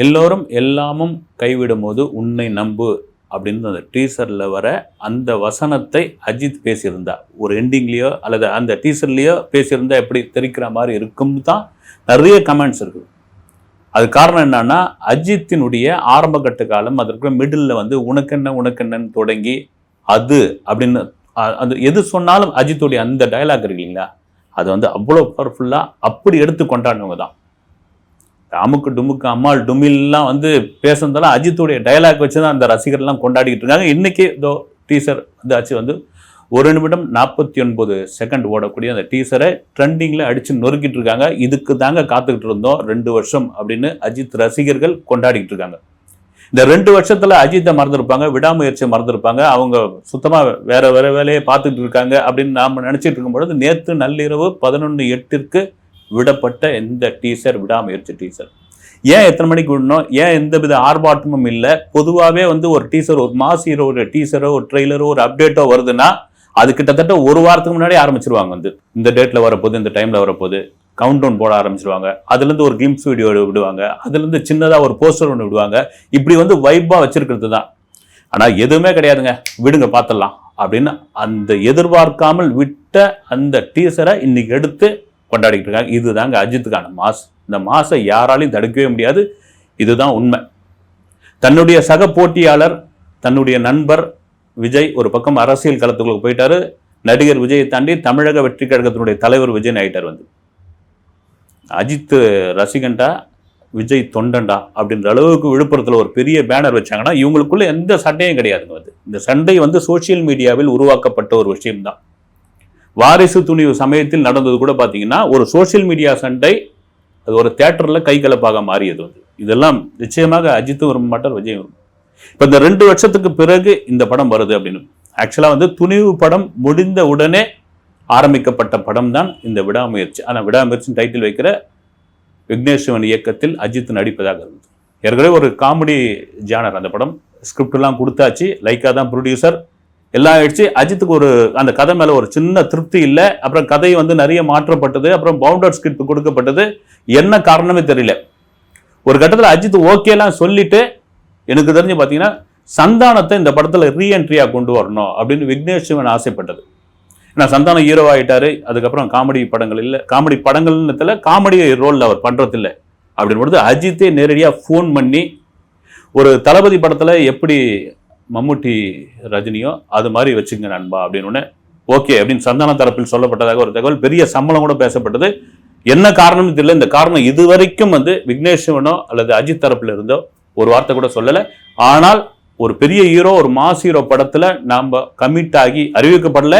எல்லோரும் எல்லாமும் கைவிடும் போது உன்னை நம்பு அப்படின்னு அந்த டீசரில் வர அந்த வசனத்தை அஜித் பேசியிருந்தா. ஒரு எண்டிங்லேயோ அல்லது அந்த டீசர்லேயோ பேசியிருந்தா எப்படி தெரிக்கிற மாதிரி இருக்கும் தான் நிறைய கமெண்ட்ஸ் இருக்குது. அது காரணம் என்னன்னா அஜித்தினுடைய ஆரம்ப கட்ட காலம் அதற்கு மிடில் வந்து உனக்கென்ன உனக்கென்னன்னு தொடங்கி அது அப்படின்னு அந்த அது எது சொன்னாலும் அஜித்துடைய அந்த டயலாக் இருக்கு இல்லைங்களா? அது வந்து அவ்வளோ பவர்ஃபுல்லாக அப்படி எடுத்து கொண்டாடினவங்க தான். அமுக்கு டுமுக்கு அம்மாள் டுமில்லாம் வந்து பேசுனதெல்லாம் அஜித்துடைய டயலாக் வச்சு தான் அந்த ரசிகர்லாம் கொண்டாடிக்கிட்டு இருக்காங்க. இன்றைக்கி இதோ டீசர் வந்தாச்சு வந்து ஒரு நிமிடம் நாற்பத்தி ஒன்பது செகண்ட் ஓடக்கூடிய அந்த டீசரை ட்ரெண்டிங்கில் அடித்து நொறுக்கிட்டு இருக்காங்க. இதுக்கு தாங்க காத்துக்கிட்டு இருந்தோம். ரெண்டு வருஷம் அப்படின்னு அஜித் ரசிகர்கள் கொண்டாடிக்கிட்டு இருக்காங்க. இந்த ரெண்டு வருஷத்தில் அஜித்தை மறந்துருப்பாங்க விடாமுயற்சியை மறந்துருப்பாங்க. அவங்க சுத்தமாக வேற வேற வேலையை பார்த்துட்டு இருக்காங்க அப்படின்னு நாம் நினச்சிட்டு இருக்கும் பொழுது நேற்று நள்ளிரவு பதினொன்று எட்டிற்கு விடப்பட்ட இந்த டீசர் விடாமுயற்சி டீசர் ஏன் எத்தனை மணிக்கு விடணும்? ஏன் எந்த வித ஆர்ப்பாட்டமும் இல்லை? பொதுவாகவே வந்து ஒரு டீசர் ஒரு மாஸ் ஹீரோ ஒரு டீசரோ ஒரு ட்ரெய்லரோ ஒரு அப்டேட்டோ வருதுன்னா அது கிட்டத்தட்ட ஒரு வாரத்துக்கு முன்னாடி ஆரம்பிச்சிருவாங்க வந்து. இந்த டேட்ல வரப்போகுது இந்த டைம்ல வரப்போகுது. கவுண்ட் டவுன் போட ஆரம்பிச்சிருவாங்க. அதுலேருந்து ஒரு கிம்ஸ் வீடியோ விடுவாங்க. அதுலேருந்து சின்னதாக ஒரு போஸ்டர் ஒன்று விடுவாங்க. இப்படி வந்து வைப்பாக வச்சிருக்கிறது தான். ஆனால் எதுவுமே கிடையாதுங்க. விடுங்க பார்த்துடலாம் அப்படின்னு அந்த எதிர்பார்க்காமல் விட்ட அந்த டீசரை இன்னைக்கு எடுத்து கொண்டாடிட்டு இருக்காங்க. இதுதாங்க அஜித்துக்கான மாஸ். இந்த மாசை யாராலையும் தடுக்கவே முடியாது. இதுதான் உண்மை. தன்னுடைய சக போட்டியாளர் தன்னுடைய நண்பர் விஜய் ஒரு பக்கம் அரசியல் களத்துக்குள்ள போயிட்டாரு. நடிகர் விஜயை தாண்டி தமிழக வெற்றி கழகத்தினுடைய தலைவர் விஜய் ஆயிட்டார் வந்து. அஜித் ரசிகன்டா விஜய் தொண்டன்டா அப்படின்ற அளவுக்கு விழுப்புரத்தில் ஒரு பெரிய பேனர் வச்சாங்கன்னா இவங்களுக்குள்ள எந்த சண்டையும் கிடையாதுங்க வந்து. இந்த சண்டை வந்து சோஷியல் மீடியாவில் உருவாக்கப்பட்ட ஒரு விஷயம்தான். வாரிசு துணிவு சமயத்தில் நடந்தது கூட பார்த்தீங்கன்னா ஒரு சோஷியல் மீடியா சண்டை அது ஒரு தேட்டரில் கைகலப்பாக மாறியது வந்து. இதெல்லாம் நிச்சயமாக அஜித்தும் விரும்ப மாட்டார் விஜயும் விரும்ப இப்போ இந்த ரெண்டு வருஷத்துக்கு பிறகு இந்த படம் வருது அப்படின்னு. ஆக்சுவலாக வந்து துணிவு படம் முடிந்த உடனே ஆரம்பிக்கப்பட்ட படம் தான் இந்த விடாமுயற்சி. ஆனால் விடாமுயற்சின்னு டைட்டில் வைக்கிற விக்னேஸ்வன் இயக்கத்தில் அஜித் நடிப்பதாக இருந்தது. ஏற்கனவே ஒரு காமெடி ஜானர் அந்த படம். ஸ்கிரிப்ட்லாம் கொடுத்தாச்சு. லைக்கா தான் ப்ரொடியூசர் எல்லாம் ஆயிடுச்சு அஜித்துக்கு ஒரு அந்த கதை மேலே ஒரு சின்ன திருப்தி இல்லை. அப்புறம் கதை வந்து நிறைய மாற்றப்பட்டது. அப்புறம் பவுண்டர் ஸ்கிரிப்ட் கொடுக்கப்பட்டது. என்ன காரணமே தெரியல. ஒரு கட்டத்தில் அஜித் ஓகேலாம் சொல்லிட்டு எனக்கு தெரிஞ்சு பார்த்தீங்கன்னா சந்தானத்தை இந்த படத்தில் ரீஎன்ட்ரியாக கொண்டு வரணும் அப்படின்னு விக்னேஷ் சிவன் ஆசைப்பட்டது. ஏன்னா சந்தானம் ஹீரோ ஆகிட்டாரு அதுக்கப்புறம் காமெடி படங்கள் இல்லை. காமெடி படங்கள்னு காமெடி ரோலில் அவர் பண்ணுறதில்ல அப்படின்னு பொழுது அஜித்தே நேரடியாக ஃபோன் பண்ணி ஒரு தளபதி படத்தில் எப்படி மம்முட்டி ரஜினியோ அது மாதிரி வச்சுங்க நண்பா அப்படின்னு உடனே ஓகே அப்படின்னு சந்தான தரப்பில் சொல்லப்பட்டதாக ஒரு தகவல் பெரிய சம்பளம் கூட பேசப்பட்டது. என்ன காரணம்னு தெரியல இந்த காரணம் இதுவரைக்கும் வந்து விக்னேஷ்வனோ அல்லது அஜித் தரப்பில் இருந்தோ ஒரு வார்த்தை கூட சொல்லலை. ஆனால் ஒரு பெரிய ஹீரோ ஒரு மாஸ் ஹீரோ படத்தில் நாம் கமிட் ஆகி அறிவிக்கப்படல.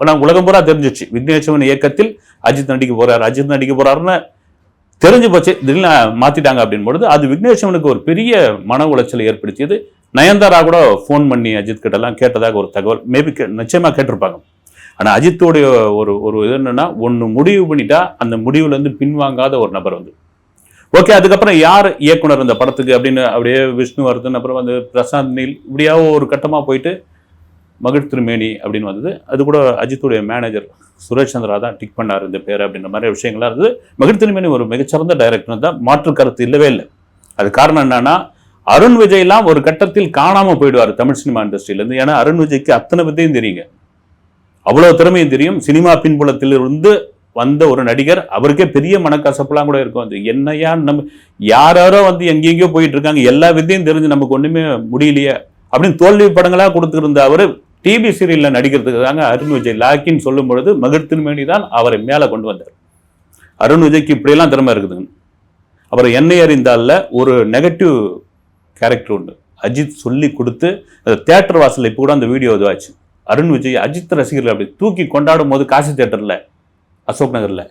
ஆனால் உலகம் பூரா தெரிஞ்சிச்சு விக்னேஷ்வன் இயக்கத்தில் அஜித் நடிக்க போகிறார் அஜித் நடிக்க போகிறாருன்னு தெரிஞ்சு போச்சு திடீர்னு மாற்றிட்டாங்க அப்படின் பொழுது அது விக்னேஷ்வனுக்கு ஒரு பெரிய மன உளைச்சலை ஏற்படுத்தியது. நயன்தாரா கூட ஃபோன் பண்ணி அஜித் கிட்டலாம் கேட்டதாக ஒரு தகவல். மேபி நிச்சயமாக கேட்டிருப்பாங்க. ஆனால் அஜித்தோடைய ஒரு ஒரு இது என்னென்னா ஒன்று முடிவு பண்ணிட்டா அந்த முடிவுலேருந்து பின்வாங்காத ஒரு நபர் வந்து. ஓகே அதுக்கப்புறம் யார் இயக்குனர் இந்த படத்துக்கு அப்படின்னு அப்படியே விஷ்ணுவர்தன் அப்புறம் வந்து பிரசாந்த் நீல் இப்படியாவோ ஒரு கட்டமாக போயிட்டு மகிழ் திருமேனி அப்படின்னு வந்தது. அது கூட அஜித்துடைய மேனேஜர் சுரேஷ் சந்திரா தான் டிக் பண்ணார் இந்த பேர் அப்படின்ற மாதிரி விஷயங்கள்லாம் இருந்தது. மகிழ் திருமேனி ஒரு மிகச்சிறந்த டைரக்டர் தான். மாற்று கருத்து இல்லவே இல்லை. அது காரணம் என்னன்னா அருண் விஜய்லாம் ஒரு கட்டத்தில் காணாமல் போயிடுவார் தமிழ் சினிமா இண்டஸ்ட்ரியிலேருந்து ஏன்னா அருண் விஜய்க்கு அத்தனை வித்தையும் தெரியுங்க. அவ்வளோ திறமையும் தெரியும். சினிமா பின்புலத்திலிருந்து வந்த ஒரு நடிகர் அவருக்கே பெரிய மனக்கசப்புலாம் கூட இருக்கும். அது என்னையா நம்ம யாரோ வந்து எங்கெங்கேயோ போயிட்டு இருக்காங்க எல்லா வித்தையும் தெரிஞ்சு நமக்கு ஒன்றுமே முடியலையே அப்படின்னு தோல்வி படங்களாக கொடுத்துருந்த அவர் டிவி சீரியலில் நடிக்கிறதுக்கு தாங்க அருண் விஜய் லாக்கின்னு சொல்லும் பொழுது மகிழ்த்தின்மேனி தான் அவரை மேலே கொண்டு வந்தார். அருண் விஜய்க்கு இப்படியெல்லாம் திறமை இருக்குதுங்க. அப்புறம் என்னை அறிந்தால ஒரு நெகட்டிவ் கேரக்டர் உண்டு. அஜித் சொல்லி கொடுத்து அந்த தேட்டர் வாசலில் இப்போ கூட அந்த வீடியோ இதுவாச்சு அருண் விஜய் அஜித் ரசிகர்கள் அப்படி தூக்கி கொண்டாடும் போது காசி தேட்டரில் அசோக் நகரில்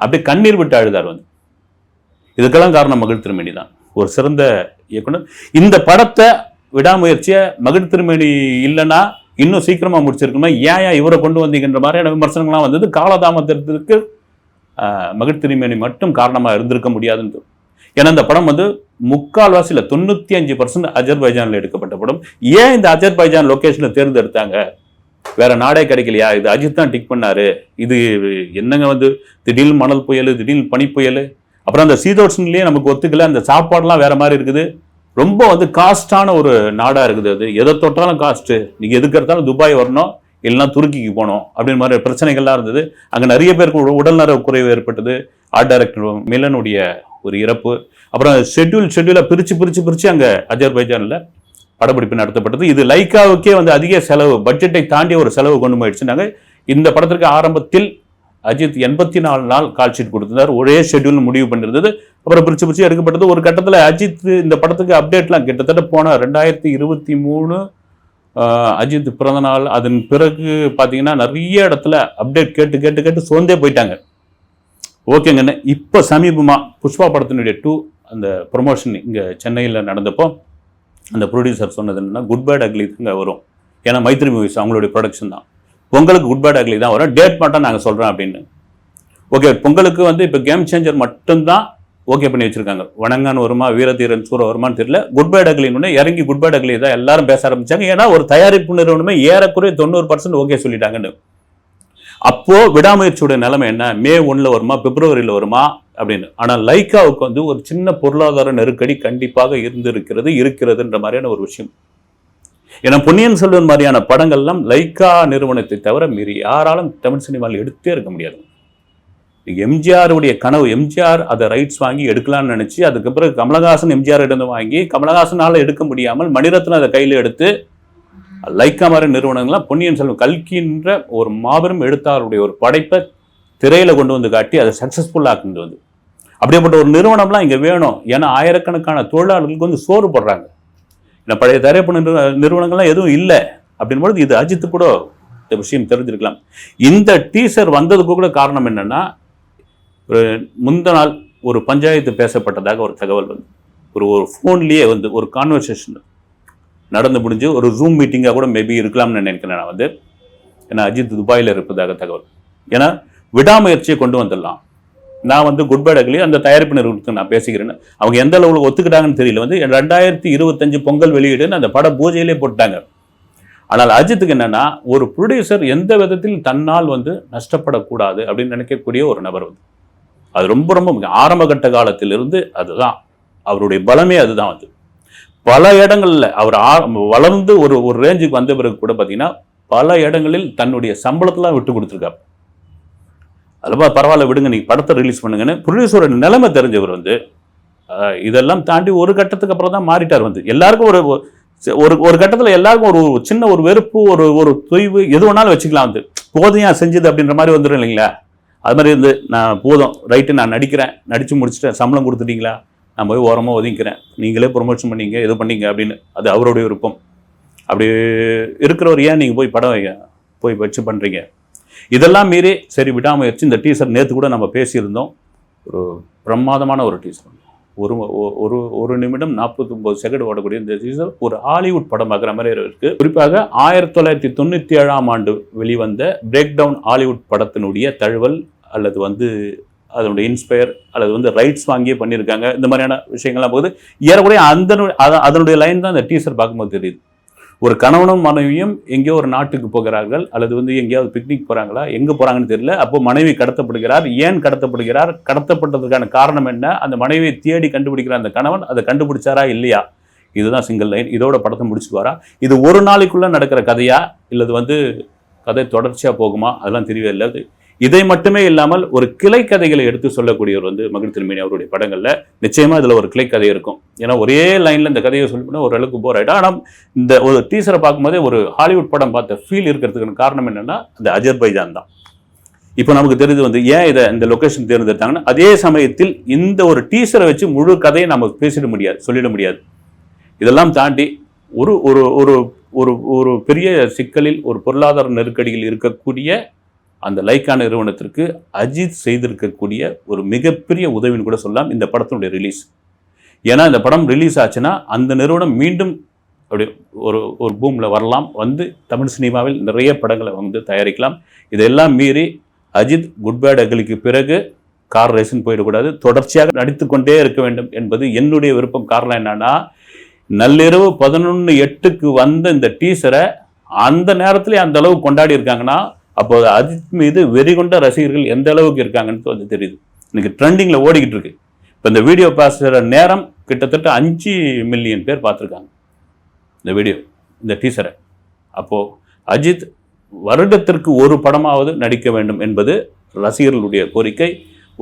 அப்படியே கண்ணீர் விட்டு அழுதார் வந்து. இதுக்கெல்லாம் காரணம் மகிழ் திருமேனி தான். ஒரு சிறந்த இயக்குனர். இந்த படத்தை விடாமுயற்சியை மகிழ் திருமேனி இல்லைன்னா இன்னும் சீக்கிரமாக முடிச்சிருக்கணுமா? ஏன் ஏன் இவரை கொண்டு வந்தீங்கன்ற மாதிரியான விமர்சனங்கள்லாம் வந்தது. காலதாமதத்திற்கு மகிழ் திருமேனி மட்டும் காரணமாக இருந்திருக்க முடியாதுன்னு ஏன்னா இந்த படம் வந்து முக்கால்வாசி இல்லை தொண்ணூத்தி அஞ்சு பர்சன்ட் அஜர்பைஜானில் எடுக்கப்பட்ட படம் ஏன் இந்த அஜர்பைஜான் லொக்கேஷனில் தேர்ந்தெடுத்தாங்க? வேற நாடே கிடைக்கலையா? இது அஜித் தான் டிக் பண்ணாரு. இது என்னங்க வந்து? திடீர்னு மணல் புயல் திடீர்னு பனி புயல் அப்புறம் அந்த சீதோஷன்லேயே நமக்கு ஒத்துக்கல. அந்த சாப்பாடுலாம் வேற மாதிரி இருக்குது. ரொம்ப வந்து காஸ்டான ஒரு நாடாக இருக்குது அது. எதை தொட்டாலும் காஸ்ட்டு நீங்கள் எதுக்கு எடுத்தாலும் துபாய் வரணும். இல்லைன்னா துருக்கிக்கு போகணும். அப்படின்னு மாதிரி பிரச்சனைகள்லாம் இருந்தது. அங்கே நிறைய பேருக்கு உடல்நல குறைவு ஏற்பட்டது. ஆர்ட் டைரக்டர் மிலனுடைய ஒரு இறப்பு. அப்புறம் ஷெட்யூல் ஷெட்யூலை பிரித்து பிரித்து பிரித்து அங்கே அஜர்பைஜானில் படப்பிடிப்பு நடத்தப்பட்டது. இது லைக்காவுக்கே வந்து அதிக செலவு பட்ஜெட்டை தாண்டி ஒரு செலவு கொண்டு போயிடுச்சுனாங்க இந்த படத்திற்கு ஆரம்பத்தில் அஜித் எண்பத்தி நாலு நாள் கால் ஷீட் கொடுத்திருந்தார். ஒரே ஷெட்யூல் முடிவு பண்ணிருந்தது அப்புறம் பிரித்து பிரித்து எடுக்கப்பட்டது. ஒரு கட்டத்தில் அஜித் இந்த படத்துக்கு அப்டேட்லாம் கிட்டத்தட்ட போன ரெண்டாயிரத்தி இருபத்தி மூணு அஜித் பிறந்த நாள் அதன் பிறகு பார்த்தீங்கன்னா நிறைய இடத்துல அப்டேட் கேட்டு கேட்டு கேட்டு சோர்ந்தே போயிட்டாங்க. ஓகேங்கண்ணே. இப்போ சமீபமாக புஷ்பா படத்தினுடைய டூ அந்த ப்ரொமோஷன் இங்கே சென்னையில் நடந்தப்போ அந்த ப்ரொடியூசர் சொன்னது என்னென்னா குட் பேட் அக்லி தாங்க வரும். ஏன்னா மைத்ரி மூவிஸ் அவங்களுடைய ப்ரொடக்ஷன் தான். பொங்கலுக்கு குட் பேட் அக்லி தான் வரும். டேட் மட்டும் நாங்கள் சொல்கிறோம் அப்படின்னு. ஓகே பொங்கலுக்கு வந்து இப்போ கேம் சேஞ்சர் மட்டும்தான் ஓகே பண்ணி வச்சிருக்காங்க. வணங்கான் வருமா வீரதீரன் சூர வருமான்னு தெரியல. குட் பேட் அக்லின்னு இறங்கி குட் பேட் அக்லி தான் எல்லாரும் பேச ஆரம்பிச்சாங்க. ஏன்னா ஒரு தயாரிப்பு நிறுவனமே ஏறக்குறைய தொண்ணூறு பர்சன்ட் ஓகே சொல்லிட்டாங்கன்னு. அப்போ விடாமுயற்சியோட நிலைமை என்ன? மே ஒன்ல வருமா? பிப்ரவரியில் வருமா? அப்படின்னு. ஆனால் லைக்காவுக்கு வந்து ஒரு சின்ன பொருளாதார நெருக்கடி கண்டிப்பாக இருந்திருக்கிறது இருக்கிறதுன்ற மாதிரியான ஒரு விஷயம். ஏன்னா பொன்னியின் செல்வன் மாதிரியான படங்கள்லாம் லைக்கா நிறுவனத்தை தவிர மீறி யாராலும் தமிழ் சினிமாவில் எடுத்தே இருக்க முடியாது. எம்ஜிஆருடைய கனவு எம்ஜிஆர் அதை ரைட்ஸ் வாங்கி எடுக்கலாம்னு நினச்சி அதுக்கு பிறகு கமலஹாசன் எம்ஜிஆர் இருந்து வாங்கி கமலஹாசனால எடுக்க முடியாமல் மணிரத்னம் அதை கையில் எடுத்து லைக்கா மாதிரி நிறுவனங்கள்லாம் பொன்னியின் செல்வன் கல்கின்ற ஒரு மாபெரும் எழுத்தாளருடைய ஒரு படைப்பை திரையில கொண்டு வந்து காட்டி அதை சக்ஸஸ்ஃபுல்லாக கொண்டு வந்து. அப்படிப்பட்ட ஒரு நிறுவனம்லாம் இங்கே வேணும். ஏன்னா ஆயிரக்கணக்கான தொழிலாளர்களுக்கு வந்து சோறு போடுறாங்க. ஏன்னா பழைய தயாரிப்பு நிறுவனங்கள்லாம் எதுவும் இல்லை. அப்படின்பொழுது இது அஜித்து கூட இந்த விஷயம் தெரிஞ்சிருக்கலாம். இந்த டீசர் வந்ததுக்கு கூட காரணம் என்னென்னா ஒரு முந்த நாள் ஒரு பஞ்சாயத்து பேசப்பட்டதாக ஒரு தகவல் வந்து. ஒரு ஒரு ஃபோன்லேயே வந்து ஒரு கான்வர்சேஷன் நடந்து முடிஞ்சு ஒரு ஜூம் மீட்டிங்காக கூட மேபி இருக்கலாம்னு நினைக்கிறேன் நான் வந்து. ஏன்னா அஜித் துபாயில் இருப்பதாக தகவல். ஏன்னா விடாமுயற்சியை கொண்டு வந்துடலாம். நான் வந்து குட் பேடக்லேயே அந்த தயாரிப்பு நிறுவனத்துக்கு நான் பேசிக்கிறேன்னு. அவங்க எந்த அளவுக்கு ஒத்துக்கிட்டாங்கன்னு தெரியல. வந்து ரெண்டாயிரத்தி இருபத்தஞ்சு பொங்கல் வெளியீடுன்னு அந்த பட பூஜையிலே போட்டாங்க. ஆனால் அஜித்துக்கு என்னன்னா ஒரு ப்ரொடியூசர் எந்த விதத்தில் தன்னால் வந்து நஷ்டப்படக்கூடாது அப்படின்னு நினைக்கக்கூடிய ஒரு நபர் வந்து. அது ரொம்ப ரொம்ப முக்கியம். ஆரம்ப கட்ட காலத்திலிருந்து அதுதான். அவருடைய பலமே அதுதான் வந்து. பல இடங்களில் அவர் ஆ- வளர்ந்து ஒரு ஒரு ரேஞ்சுக்கு வந்த பிறகு கூட பார்த்தீங்கன்னா பல இடங்களில் தன்னுடைய சம்பளத்தெல்லாம் விட்டு கொடுத்துருக்காரு. அதுபோல் பரவாயில்ல விடுங்க நீங்கள் படத்தை ரிலீஸ் பண்ணுங்கன்னு ப்ரொடியூசரோட நிலைமை தெரிஞ்சவர் வந்து இதெல்லாம் தாண்டி ஒரு கட்டத்துக்கு அப்புறம் தான் மாறிட்டார் வந்து. எல்லாருக்கும் ஒரு ஒரு ஒரு கட்டத்தில் எல்லாருக்கும் ஒரு சின்ன ஒரு வெறுப்பு ஒரு ஒரு தொய்வு எது வேணாலும் வச்சுக்கலாம் வந்து. போதையா செஞ்சது அப்படின்ற மாதிரி வந்துடும் இல்லைங்களா? அது மாதிரி இருந்து நான் போதும் ரைட்டு நான் நடிக்கிறேன் நடித்து முடிச்சுட்டேன் சம்பளம் கொடுத்துட்டீங்களா? நான் போய் ஓரமாக ஒதுங்கிக்கிறேன். நீங்களே ப்ரொமோஷன் பண்ணீங்க இது பண்ணீங்க அப்படின்னு. அது அவருடைய விருப்பம். அப்படி இருக்கிறவர் ஏன் நீங்கள் போய் படம் வைங்க? போய் வச்சு பண்ணுறீங்க இதெல்லாம் மீறி சரி விடாமுயற்சி. இந்த டீசர் நேற்று கூட நம்ம பேசியிருந்தோம். ஒரு பிரமாதமான ஒரு டீசர் ஒரு ஒரு ஒரு நிமிடம் நாற்பத்தொம்போது செகண்ட் ஓடக்கூடிய இந்த டீசர் ஒரு ஹாலிவுட் படம் பார்க்குற மாதிரி இருக்குது குறிப்பாக ஆயிரத்தி தொள்ளாயிரத்தி தொண்ணூற்றி ஏழாம் ஆண்டு வெளிவந்த பிரேக் டவுன் ஹாலிவுட் படத்தினுடைய தழுவல் அல்லது வந்து அதனுடைய இன்ஸ்பயர் அல்லது வந்து ரைட்ஸ் வாங்கியே பண்ணியிருக்காங்க. இந்த மாதிரியான விஷயங்கள்லாம் போகுது. ஏறக்குறைய அந்த அதனுடைய லைன் தான் அந்த டீசர் பார்க்கும்போது தெரியுது. ஒரு கணவனும் மனைவியும் எங்கேயோ ஒரு நாட்டுக்கு போகிறார்கள் அல்லது வந்து எங்கேயாவது பிக்னிக் போகிறாங்களா எங்கே போகிறாங்கன்னு தெரியல. அப்போ மனைவி கடத்தப்படுகிறார். ஏன் கடத்தப்படுகிறார்? கடத்தப்பட்டதுக்கான காரணம் என்ன? அந்த மனைவியை தேடி கண்டுபிடிக்கிற அந்த கணவன் அதை கண்டுபிடிச்சாரா இல்லையா? இதுதான் சிங்கிள் லைன் இதோட படத்தை முடிச்சுக்குவாரா? இது ஒரு நாளைக்குள்ளே நடக்கிற கதையா? இல்லது வந்து கதை தொடர்ச்சியாக போகுமா? அதெல்லாம் தெரியவே இல்லை. இதை மட்டுமே இல்லாமல் ஒரு கிளை கதைகளை எடுத்து சொல்லக்கூடியவர் வந்து மகிழ் திருமணி அவருடைய படங்களில் நிச்சயமாக இதில் ஒரு கிளை கதை இருக்கும். ஏன்னா ஒரே லைனில் இந்த கதையை சொல்லி ஓரளவுக்கு போர் ஆகிடும் ஆனால் இந்த ஒரு டீசரை பார்க்கும்போதே ஒரு ஹாலிவுட் படம் பார்த்த ஃபீல் இருக்கிறதுக்கு காரணம் என்னென்னா அந்த அஜர்பைஜான் தான். இப்போ நமக்கு தெரிஞ்சு வந்து ஏன் இதை இந்த லொக்கேஷன் தேர்ந்தெடுத்தாங்கன்னா அதே சமயத்தில் இந்த ஒரு டீசரை வச்சு முழு கதையை நம்ம பேசிட முடியாது சொல்லிட முடியாது. இதெல்லாம் தாண்டி ஒரு ஒரு ஒரு ஒரு ஒரு பெரிய சிக்கலில் ஒரு பொருளாதார நெருக்கடியில் இருக்கக்கூடிய அந்த லைக்கா நிறுவனத்திற்கு அஜித் செய்திருக்கக்கூடிய ஒரு மிகப்பெரிய உதவின்னு கூட சொல்லலாம் இந்த படத்தினுடைய ரிலீஸ் ஏன்னா இந்த படம் ரிலீஸ் ஆச்சுன்னா அந்த நிறுவனம் மீண்டும் அப்படி ஒரு ஒரு பூமில் வரலாம் வந்து தமிழ் சினிமாவில் நிறைய படங்களை வந்து தயாரிக்கலாம். இதெல்லாம் மீறி அஜித் குட் பேட் அகலிக்கு பிறகு கார் ரேஸுன்னு போயிடக்கூடாது. தொடர்ச்சியாக நடித்து கொண்டே இருக்க வேண்டும் என்பது என்னுடைய விருப்பம். காரணம் என்னன்னா நள்ளிரவு பதினொன்று எட்டுக்கு வந்த இந்த டீசரை அந்த நேரத்திலே அந்த அளவு கொண்டாடி இருக்காங்கன்னா அப்போது அஜித் மீது வெறி கொண்ட ரசிகர்கள் எந்த அளவுக்கு இருக்காங்கன்னு வந்து தெரியுது. இன்னைக்கு ட்ரெண்டிங்கில் ஓடிக்கிட்டு இருக்கு. இப்போ இந்த வீடியோ பேசுகிற நேரம் கிட்டத்தட்ட அஞ்சு மில்லியன் பேர் பார்த்துருக்காங்க. இந்த வீடியோ இந்த டீசரை அப்போது அஜித் வருடத்திற்கு ஒரு படமாவது நடிக்க வேண்டும் என்பது ரசிகர்களுடைய கோரிக்கை.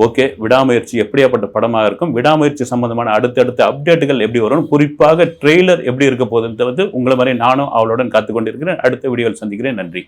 ஓகே விடாமுயற்சி எப்படியாப்பட்ட படமாக இருக்கும் விடாமுயற்சி சம்பந்தமான அடுத்தடுத்த அப்டேட்டுகள் எப்படி வரும் குறிப்பாக ட்ரெய்லர் எப்படி இருக்க போகுதுன்றது உங்களை மாதிரி நானும் அவளுடன் காத்துக்கொண்டிருக்கிறேன். அடுத்த வீடியோவில் சந்திக்கிறேன். நன்றி.